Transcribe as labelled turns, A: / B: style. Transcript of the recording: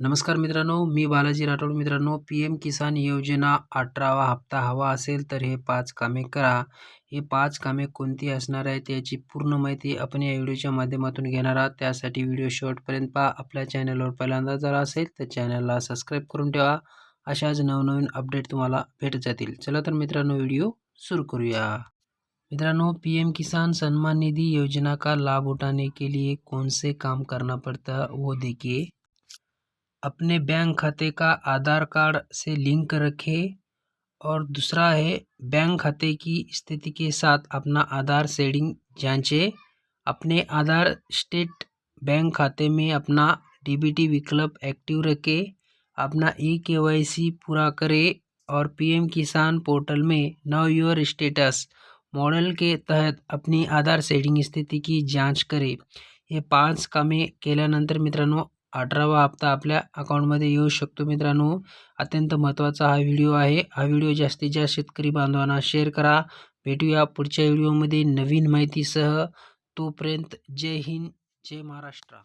A: नमस्कार मित्रांनो मी बालाजी राठोड. मित्रांनो पी एम किसान योजना अठरावा हप्ता हवा असेल तर हे पाच कामे करा. हे पाच कामे कोणती असणार आहेत याची पूर्ण माहिती आपण या व्हिडिओच्या माध्यमातून घेणार आहात. त्यासाठी व्हिडिओ शेवटपर्यंत पहा. आपल्या चॅनलवर पहिल्यांदा जर असेल तर चॅनलला सबस्क्राईब करून ठेवा. अशाच नवनवीन अपडेट तुम्हाला भेटत जातील. चला तर मित्रांनो व्हिडिओ सुरू करूया. मित्रांनो पी एम किसान सम्मान निधि योजना का लाभ उठाने के लिए कौन से काम करना पड़ता है वो देखिए. अपने बैंक खाते का आधार कार्ड से लिंक रखें और दूसरा है, बैंक खाते की स्थिति के साथ अपना आधार सेटिंग जांचें। अपने आधार स्टेट बैंक खाते में अपना डीबीटी विकल्प एक्टिव रखें, अपना ई के वाई सी पूरा करें और पीएम किसान पोर्टल में नव योर स्टेटस मॉडल के तहत अपनी आधार सेटिंग स्थिती की जाँच करें। हे पाच कामे केल्यानंतर मित्रांनो अठरावा हप्ता आपल्या अकाउंटमध्ये येऊ शकतो मित्रांनो. अत्यंत महत्त्वाचा हा व्हिडिओ आहे. हा व्हिडिओ जास्तीत जास्त शेतकरी बांधवांना शेअर करा. भेटूया पुढच्या व्हिडिओमध्ये नवीन माहितीसह. तोपर्यंत जय हिंद जय महाराष्ट्र.